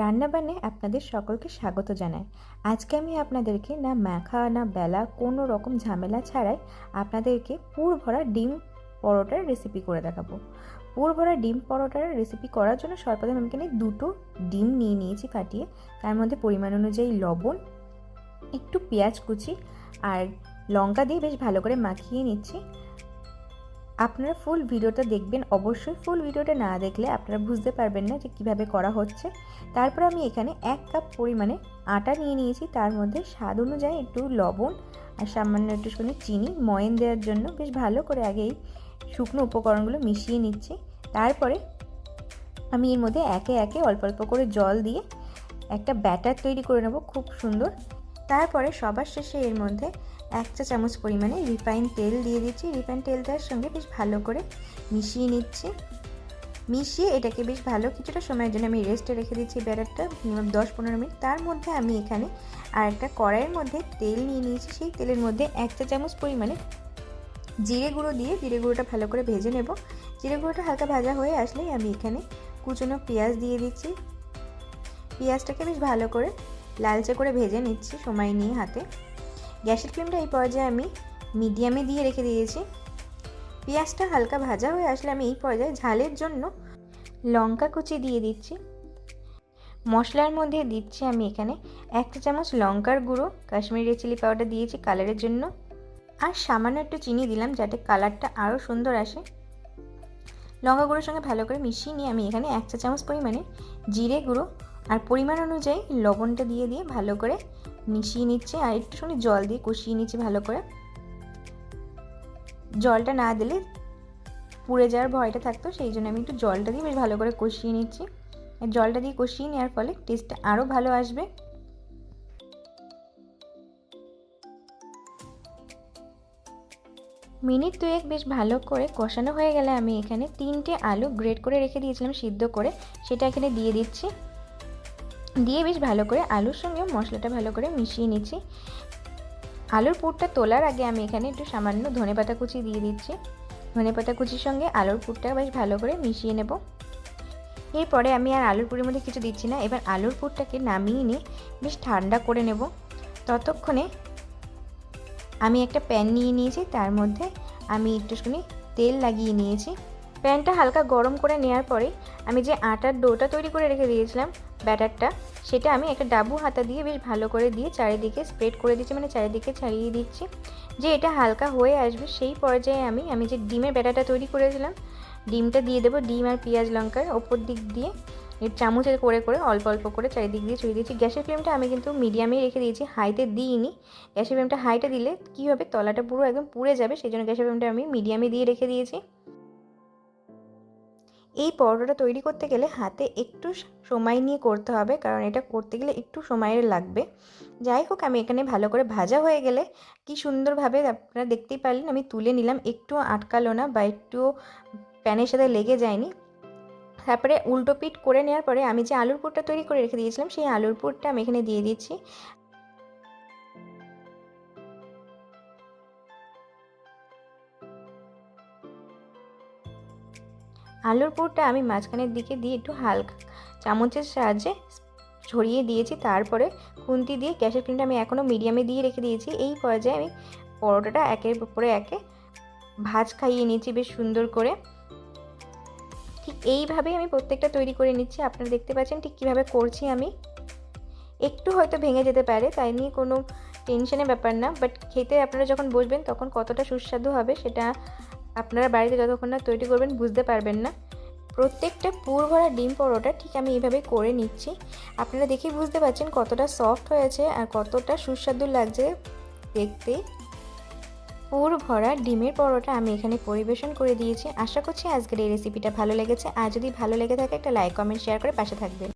রান্নাবান্নায় আপনাদের সকলকে স্বাগত জানাই। আজকে আমি আপনাদেরকে না মাখা, না বেলা কোনো রকম ঝামেলা ছাড়াই আপনাদেরকে পুর ভরা ডিম পরোটার রেসিপি করে দেখাবো। পুর ভরা ডিম পরোটার রেসিপি করার জন্য সর্বপ্রথম আমি এখানে দুটো ডিম নিয়ে নিয়েছি ফাটিয়ে তার মধ্যে পরিমাণ অনুযায়ী লবণ, একটু পেঁয়াজ কুচি আর লঙ্কা দিয়ে বেশ ভালো করে মাখিয়ে নিচ্ছি। আপনারা ফুল ভিডিওটা দেখবেন। অবশ্যই ফুল ভিডিওটা না দেখলে আপনারা বুঝতে পারবেন না যে কীভাবে করা হচ্ছে। তারপর আমি এখানে এক কাপ পরিমাণে আটা নিয়ে নিয়েছি। তার মধ্যে স্বাদ অনুযায়ী একটু লবণ আর সামান্য একটুখানি চিনি ময়ন দেওয়ার জন্য বেশ ভালো করে আগেই শুকনো উপকরণগুলো মিশিয়ে নিচ্ছি। তারপরে আমি এর মধ্যে একে একে অল্প অল্প করে জল দিয়ে একটা ব্যাটার তৈরি করে নেব খুব সুন্দর। তারপরে সবার শেষে এর মধ্যে এক চা চামচ পরিমাণে রিফাইন তেল দিয়ে দিচ্ছি। রিফাইন তেল দেওয়ার সঙ্গে বেশ ভালো করে মিশিয়ে নিচ্ছি। মিশিয়ে এটাকে বেশ ভালো কিছুটা সময়ের জন্য আমি রেস্টে রেখে দিচ্ছি ব্যাটারটা মিনিমাম দশ পনেরো মিনিট। তার মধ্যে আমি এখানে আর একটা কড়াইয়ের মধ্যে তেল নিয়ে নিয়েছি। সেই তেলের মধ্যে এক চা চামচ পরিমাণে জিরে গুঁড়ো দিয়ে, জিরে গুঁড়োটা ভালো করে ভেজে নেব। জিরে গুঁড়োটা হালকা ভাজা হয়ে আসলেই আমি এখানে কুচনো পেঁয়াজ দিয়ে দিচ্ছি। পেঁয়াজটাকে বেশ ভালো করে লালচে করে ভেজে নিচ্ছি সময় নিয়ে হাতে। গ্যাসের ফ্লেমটা এই পর্যায়ে আমি মিডিয়ামে দিয়ে রেখে দিয়েছি। পেঁয়াজটা হালকা ভাজা হয়ে আসলে আমি এই পর্যায়ে ঝালের জন্য লঙ্কা কুচি দিয়ে দিচ্ছি। মশলার মধ্যে দিচ্ছি আমি এখানে একটা চামচ লঙ্কার গুঁড়ো, কাশ্মীরি চিলি পাউডার দিয়েছি কালারের জন্য। আর সামান্য একটু চিনি দিলাম যাতে কালারটা আরও সুন্দর আসে। লঙ্কা গুঁড়োর সঙ্গে ভালো করে মিশিয়ে নিয়ে আমি এখানে এক চা চামচ পরিমাণে জিরে গুঁড়ো। আর পরিমাণ অনুযায়ী লবণটা দিয়ে দিয়ে ভালো করে মিশিয়ে নিচ্ছে আর একটুখানি জল দিয়ে কষিয়ে নিচ্ছি ভালো করে। জলটা না দিলে পুড়ে যাওয়ার ভয়টা থাকতো, সেই জন্য আমি একটু জলটা দিয়ে বেশ ভালো করে কষিয়ে নিচ্ছি। আর জলটা দিয়ে কষিয়ে নেওয়ার ফলে টেস্টটা আরও ভালো আসবে। মিনিট দুয়েক বেশ ভালো করে কষানো হয়ে গেলে আমি এখানে তিনটে আলু গ্রেট করে রেখে দিয়েছিলাম সিদ্ধ করে, সেটা এখানে দিয়ে দিচ্ছি। দিয়ে বেশ ভালো করে আলুর সঙ্গে মশলাটা ভালো করে মিশিয়ে নিচ্ছি। আলুর পুরটা তোলার আগে আমি এখানে একটু সামান্য ধনে পাতা কুচি দিয়ে দিচ্ছি। ধনে পাতা কুচির সঙ্গে আলুর পুরটা বেশ ভালো করে মিশিয়ে নেব। এরপরে আমি আর আলুর পুরের মধ্যে কিছু দিচ্ছি না, এবার আলুর পুরটাকে নামিয়ে নিয়ে বেশ ঠান্ডা করে নেব। ততক্ষণে আমি একটা প্যান নিয়ে নিয়েছি, তার মধ্যে আমি একটুখানি তেল লাগিয়ে নিয়েছি। প্যানটা হালকা গরম করে নেওয়ার পরে আমি যে আটার ডোটা তৈরি করে রেখে দিয়েছিলাম ব্যাটারটা, সেটা আমি একটা ডাবু হাতা দিয়ে বেশ ভালো করে দিয়ে চারিদিকে স্প্রেড করে দিচ্ছি মানে চারিদিকে ছাড়িয়ে দিচ্ছি। যে এটা হালকা হয়ে আসবে, সেই পর্যায়ে আমি আমি যে ডিমের ব্যাটারটা তৈরি করেছিলাম, ডিমটা দিয়ে দেবো ডিম আর পেঁয়াজ লঙ্কার ওপর দিক দিয়ে। চামচে করে করে অল্প অল্প করে চারিদিক দিয়ে ছড়িয়ে দিয়েছি। গ্যাসের ফ্লেমটা আমি কিন্তু মিডিয়ামেই রেখে দিয়েছি, হাইতে দিইনি। গ্যাসের ফ্লেমটা হাইতে দিলে কী হবে? তলাটা পুরো একদম পুড়ে যাবে, সেই জন্য গ্যাসের ফ্লেমটা আমি মিডিয়ামে দিয়ে রেখে দিয়েছি। এই পরোটাটা তৈরি করতে গেলে হাতে একটু সময় নিয়ে করতে হবে, কারণ এটা করতে গেলে একটু সময়ের লাগবে। যাই হোক, আমি এখানে ভালো করে ভাজা হয়ে গেলে কি সুন্দরভাবে আপনারা দেখতেই পারলেন, আমি তুলে নিলাম একটু আটকালো না বা একটু প্যানের সাথে লেগে যায়নি। তারপরে উল্টো পিট করে নেওয়ার পরে আমি যে আলুর পুরটা তৈরি করে রেখে দিয়েছিলাম, সেই আলুর পুরটা আমি এখানে দিয়ে দিচ্ছি। আলুর পুরটা আমি মাঝখানের দিকে দিয়ে একটু হালকা চামচের সাহায্যে ছড়িয়ে দিয়েছি, তারপরে খুন্তি দিয়ে গ্যাসের ফ্লেমটা আমি এখনও মিডিয়ামে দিয়ে রেখে দিয়েছি। এই পর্যায়ে আমি পরোটাটা একের উপরে একে ভাজ খাইয়ে নিয়েছি বেশ সুন্দর করে। ঠিক এইভাবেই আমি প্রত্যেকটা তৈরি করে নিচ্ছি, আপনারা দেখতে পাচ্ছেন ঠিক কীভাবে করছি আমি। একটু হয়তো ভেঙে যেতে পারে, তাই নিয়ে কোনো টেনশনের ব্যাপার না, বাট খেতে আপনারা যখন বসবেন তখন কতটা সুস্বাদু হবে সেটা আপনারা বাড়িতে যতক্ষণ না তৈরি করবেন বুঝতে পারবেন না। প্রত্যেকটা পুর ভরা ডিম পরোটা ঠিক আমি এইভাবে করে নিচ্ছি। আপনারা দেখেই বুঝতে পারছেন কতটা সফট হয়েছে আর কতটা সুস্বাদু লাগছে দেখতে। পুর ভরা ডিমের পরোটা আমি এখানে পরিবেশন করে দিয়েছি। আশা করছি আজকের এই রেসিপিটা ভালো লেগেছে। আর যদি ভালো লেগে থাকে একটা লাইক কমেন্ট শেয়ার করে পাশে থাকবেন।